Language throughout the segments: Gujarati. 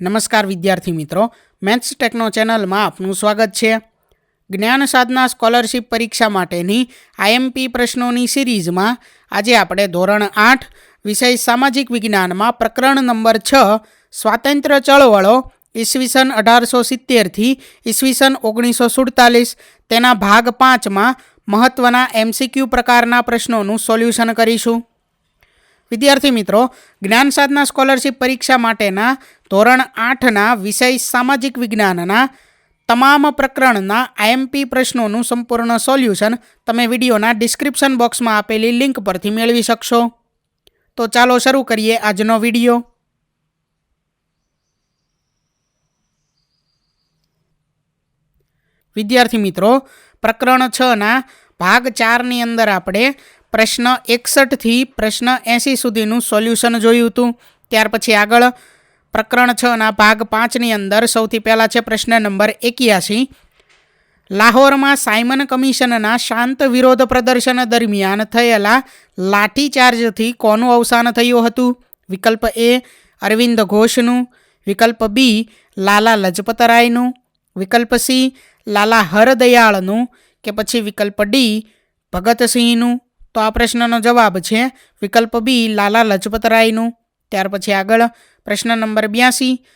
નમસ્કાર વિદ્યાર્થી મિત્રો, મેથ્સ ટેકનો ચેનલમાં આપનું સ્વાગત છે. જ્ઞાન સાધના સ્કોલરશિપ પરીક્ષા માટેની આઈએમપી પ્રશ્નોની સિરીઝમાં આજે આપણે ધોરણ આઠ, વિષય સામાજિક વિજ્ઞાનમાં પ્રકરણ નંબર છ સ્વાતંત્ર્ય ચળવળો, ઈસવીસન અઢારસો સિત્તેરથી ઈસવીસન ઓગણીસો સુડતાલીસ, તેના ભાગ પાંચમાં મહત્ત્વના એમસીક્યુ પ્રકારના પ્રશ્નોનું સોલ્યુશન કરીશું. વિદ્યાર્થી મિત્રો, જ્ઞાન સાધના સ્કોલરશિપ પરીક્ષા માટેના ધોરણ આઠના વિષય સામાજિક વિજ્ઞાનના તમામ પ્રકરણના આઈએમપી પ્રશ્નોનું સંપૂર્ણ સોલ્યુશન તમે વિડીયોના ડિસ્ક્રિપ્શન બોક્સમાં આપેલી લિંક પરથી મેળવી શકશો. તો ચાલો શરૂ કરીએ આજનો વીડિયો. વિદ્યાર્થી મિત્રો, પ્રકરણ છના ભાગ ચારની અંદર આપણે પ્રશ્ન એકસઠથી પ્રશ્ન એંસી સુધીનું સોલ્યુશન જોયું હતું. ત્યાર પછી આગળ પ્રકરણ છના ભાગ પાંચની અંદર સૌથી પહેલાં છે પ્રશ્ન નંબર એક્યાસી. લાહોરમાં સાયમન કમિશનના શાંત વિરોધ પ્રદર્શન દરમિયાન થયેલા લાઠીચાર્જથી કોનું અવસાન થયું હતું? વિકલ્પ એ અરવિંદ ઘોષનું, વિકલ્પ બી લાલા લજપતરાયનું, વિકલ્પ સી લાલા હરદયાળનું કે પછી વિકલ્પ ડી ભગતસિંહનું? તો આ પ્રશ્નનો જવાબ છે વિકલ્પ બી લાલા લજપતરાયનું. ત્યાર પછી આગળ પ્રશ્ન નંબર બ્યાસી.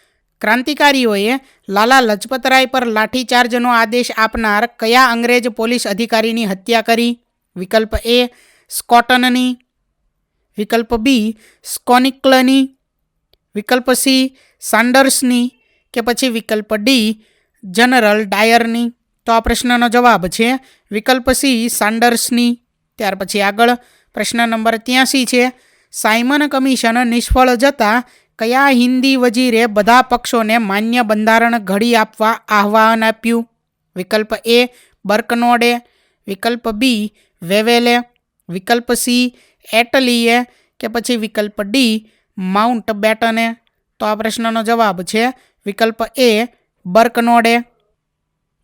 ક્રાંતિકારીઓએ લાલા લજપતરાય પર લાઠીચાર્જનો આદેશ આપનાર કયા અંગ્રેજ પોલીસ અધિકારીની હત્યા કરી? વિકલ્પ એ સ્કોટનની. વિકલ્પ બી સ્કોનિક્લની. વિકલ્પ સી સાન્ડર્સની કે પછી વિકલ્પ ડી જનરલ ડાયરની? તો આ પ્રશ્નનો જવાબ છે વિકલ્પ સી સાન્ડર્સની. ત્યાર પછી આગળ પ્રશ્ન નંબર ત્યાંસી છે, સાયમન કમિશન નિષ્ફળ જતાં કયા હિન્દી વજીરે બધા પક્ષોને માન્ય બંધારણ ઘડી આપવા આહ્વાન આપ્યું? વિકલ્પ એ, બર્કનોડે. વિકલ્પ બી, વેવેલે. વિકલ્પ સી, એટલીએ. કે પછી વિકલ્પ ડી માઉન્ટ બેટને તો આ પ્રશ્નનો જવાબ છે, વિકલ્પ એ, બર્કનોડે.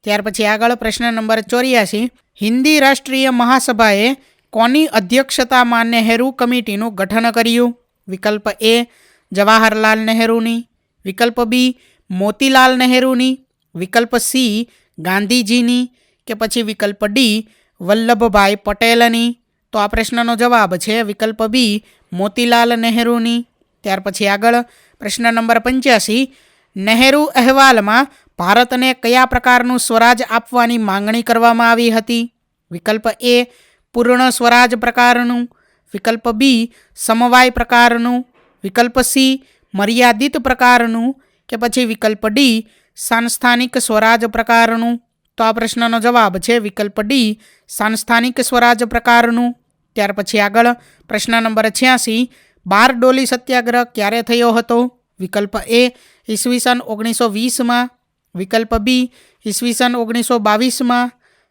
ત્યાર પછી આગળ પ્રશ્ન નંબર ચોર્યાસી હિન્દી રાષ્ટ્રીય મહાસભાએ કોની અધ્યક્ષતામાં નહેરુ કમિટીનું ગઠન કર્યું? વિકલ્પ એ, જવાહરલાલ નહેરુની. વિકલ્પ બી, મોતીલાલ નહેરુની. વિકલ્પ સી, ગાંધીજીની. કે પછી વિકલ્પ ડી, વલ્લભભાઈ પટેલની. તો આ પ્રશ્નનો જવાબ છે વિકલ્પ બી, મોતીલાલ નહેરુની. ત્યાર પછી આગળ પ્રશ્ન નંબર પંચ્યાસી, નહેરુ અહેવાલમાં ભારતને કયા પ્રકારનું સ્વરાજ આપવાની માંગણી કરવામાં આવી હતી? વિકલ્પ એ, પૂર્ણ સ્વરાજ પ્રકારનું. વિકલ્પ બી, સમવાય પ્રકારનું. વિકલ્પ સી, મર્યાદિત પ્રકારનું. કે પછી વિકલ્પ ડી, સાંસ્થાનિક સ્વરાજ પ્રકારનું. તો આ પ્રશ્નનો જવાબ છે વિકલ્પ ડી, સાંસ્થાનિક સ્વરાજ પ્રકારનું. ત્યાર પછી આગળ, પ્રશ્ન નંબર છ્યાસી બારડોલી સત્યાગ્રહ ક્યારે થયો હતો? વિકલ્પ એ, ઈસવીસન ઓગણીસો વીસમાં. વિકલ્પ બી, ઈસવીસન ઓગણીસો બાવીસમાં.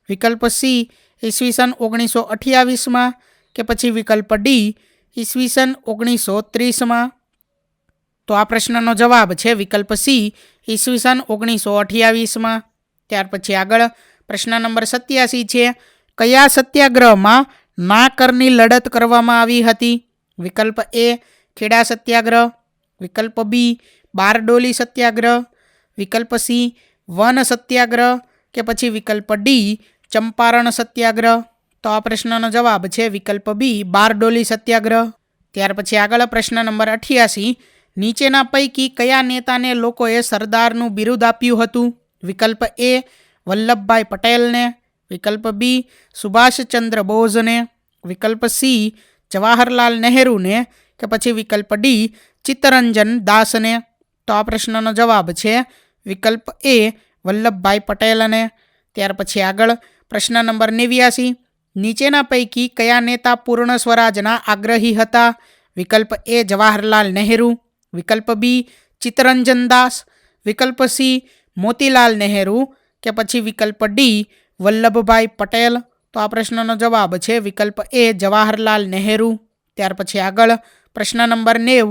વિકલ્પ સી, ઈસવીસન ઓગણીસો અઠ્યાવીસમાં કે પછી વિકલ્પ ડી, ઈસવીસન ઓગણીસો ત્રીસમાં. તો આ પ્રશ્નનો જવાબ છે વિકલ્પ સી, ઈસવીસન ઓગણીસો અઠ્યાવીસમાં. ત્યાર પછી આગળ પ્રશ્ન નંબર સત્યાસી છે, કયા સત્યાગ્રહમાં ના કરની લડત કરવામાં આવી હતી? વિકલ્પ એ, ખેડા સત્યાગ્રહ. વિકલ્પ બી, બારડોલી સત્યાગ્રહ. વિકલ્પ સી, વન સત્યાગ્રહ કે પછી વિકલ્પ ડી, ચંપારણ સત્યાગ્રહ? તો આ પ્રશ્નનો જવાબ છે વિકલ્પ બી, બારડોલી સત્યાગ્રહ. ત્યાર પછી આગળ પ્રશ્ન નંબર અઠ્યાસી, નીચેના પૈકી કયા નેતાને લોકોએ સરદારનું બિરુદ આપ્યું હતું? વિકલ્પ એ, વલ્લભભાઈ પટેલને. વિકલ્પ બી, સુભાષચંદ્ર બોઝને. વિકલ્પ સી, જવાહરલાલ નહેરુને. કે પછી વિકલ્પ ડી, ચિત્તરંજન દાસને. તો આ પ્રશ્નનો જવાબ છે વિકલ્પ એ વલ્લભભાઈ પટેલ અને ત્યાર પછી આગળ પ્રશ્ન નંબર નેવ્યાસી, નીચેના પૈકી કયા નેતા પૂર્ણ સ્વરાજના આગ્રહી હતા? વિકલ્પ એ જવાહરલાલ નહેરુ, વિકલ્પ બી ચિત્તરંજન દાસ, વિકલ્પ સી મોતીલાલ નહેરુ કે પછી વિકલ્પ ડી વલ્લભભાઈ પટેલ? તો આ પ્રશ્નનો જવાબ છે વિકલ્પ એ જવાહરલાલ નહેરુ. ત્યાર પછી આગળ પ્રશ્ન નંબર નેવ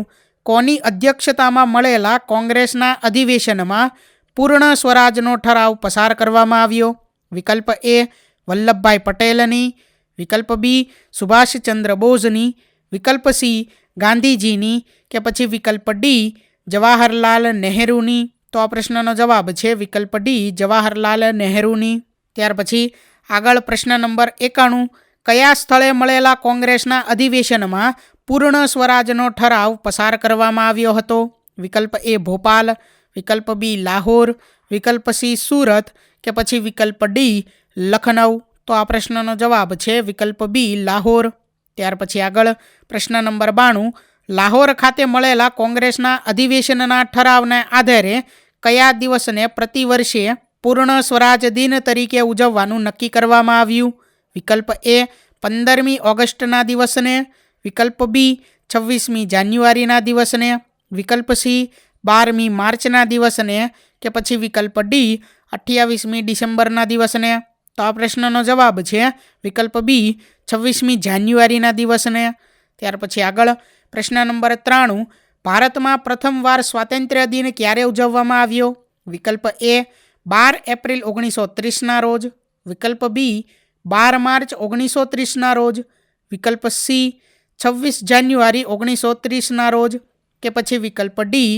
કોની અધ્યક્ષતામાં મળેલા કોંગ્રેસના અધિવેશનમાં પૂર્ણ સ્વરાજનો ઠરાવ પસાર કરવામાં આવ્યો? વિકલ્પ એ, વલ્લભભાઈ પટેલની. વિકલ્પ બી, સુભાષચંદ્ર બોઝની. વિકલ્પ સી, ગાંધીજીની કે પછી વિકલ્પ ડી, જવાહરલાલ નહેરુની? તો આ પ્રશ્નનો જવાબ છે વિકલ્પ ડી, જવાહરલાલ નહેરુની. ત્યાર પછી આગળ પ્રશ્ન નંબર એકાણું. કયા સ્થળે મળેલા કોંગ્રેસના અધિવેશનમાં પૂર્ણ સ્વરાજનો ઠરાવ પસાર કરવામાં આવ્યો હતો. વિકલ્પ એ ભોપાલ, વિકલ્પ બી લાહોર, વિકલ્પ સી સુરત કે પછી વિકલ્પ ડી લખનઉ. તો આ પ્રશ્નનો જવાબ છે વિકલ્પ બી લાહોર. ત્યાર પછી આગળ પ્રશ્ન નંબર બાણું, લાહોર ખાતે મળેલા કોંગ્રેસના અધિવેશનના ઠરાવને આધારે કયા દિવસને પ્રતિવર્ષે પૂર્ણ સ્વરાજ દિન તરીકે ઉજવવાનું નક્કી કરવામાં આવ્યું? વિકલ્પ એ પંદરમી ઓગસ્ટના દિવસને વિકલ્પ બી છવ્વીસમી જાન્યુઆરીના દિવસને, વિકલ્પ સી બારમી માર્ચના દિવસને કે પછી વિકલ્પ ડી અઠ્યાવીસમી ડિસેમ્બરના દિવસને. તો આ પ્રશ્નનો જવાબ છે વિકલ્પ બી છવ્વીસમી જાન્યુઆરીના દિવસને. ત્યાર પછી આગળ, પ્રશ્ન નંબર ત્રાણું, ભારતમાં પ્રથમવાર સ્વાતંત્ર્ય દિન ક્યારે ઉજવવામાં આવ્યો? વિકલ્પ એ બાર એપ્રિલ ઓગણીસો ત્રીસના રોજ. વિકલ્પ બી બાર માર્ચ ઓગણીસો ત્રીસના રોજ. વિકલ્પ સી છવ્વીસ જાન્યુઆરી ઓગણીસો ત્રીસના રોજ કે પછી વિકલ્પ ડી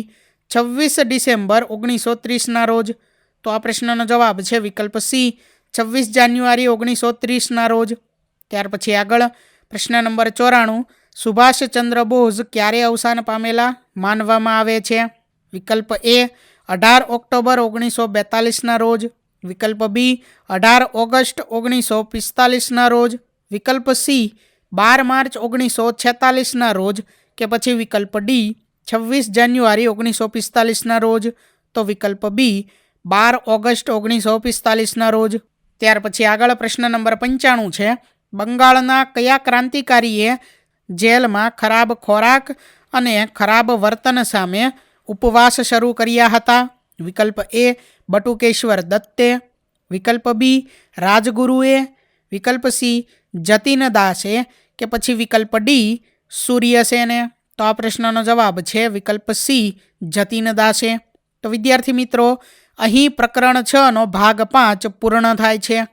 છવ્વીસ ડિસેમ્બર ઓગણીસો ત્રીસના રોજ? તો આ પ્રશ્નનો જવાબ છે વિકલ્પ સી છવ્વીસ જાન્યુઆરી ઓગણીસો ત્રીસના રોજ. ત્યાર પછી આગળ, પ્રશ્ન નંબર ચોરાણું સુભાષચંદ્ર બોઝ ક્યારે અવસાન પામેલા માનવામાં આવે છે? વિકલ્પ એ અઢાર ઓક્ટોબર ઓગણીસો બેતાલીસના રોજ. વિકલ્પ બી અઢાર ઓગસ્ટ ઓગણીસો પિસ્તાલીસના રોજ. વિકલ્પ સી બાર માર્ચ ઓગણીસો છેતાલીસના રોજ કે પછી વિકલ્પ ડી છવ્વીસ જાન્યુઆરી ઓગણીસો પિસ્તાલીસના રોજ, તો વિકલ્પ બી બાર ઓગસ્ટ ઓગણીસો પિસ્તાલીસના રોજ. ત્યાર પછી આગળ પ્રશ્ન નંબર પંચાણું છે, બંગાળના કયા ક્રાંતિકારીએ જેલમાં ખરાબ ખોરાક અને ખરાબ વર્તન સામે ઉપવાસ શરૂ કર્યા હતા? વિકલ્પ એ બટુકેશ્વર દત્તે. વિકલ્પ બી રાજગુરુએ. વિકલ્પ સી જતીન દાસે. કે પછી વિકલ્પ ડી સૂર્ય છે ને? તો આ પ્રશ્નનો જવાબ છે વિકલ્પ સી જતીન દાસે. તો વિદ્યાર્થી મિત્રો, અહીં પ્રકરણ છનો ભાગ પાંચ પૂર્ણ થાય છે.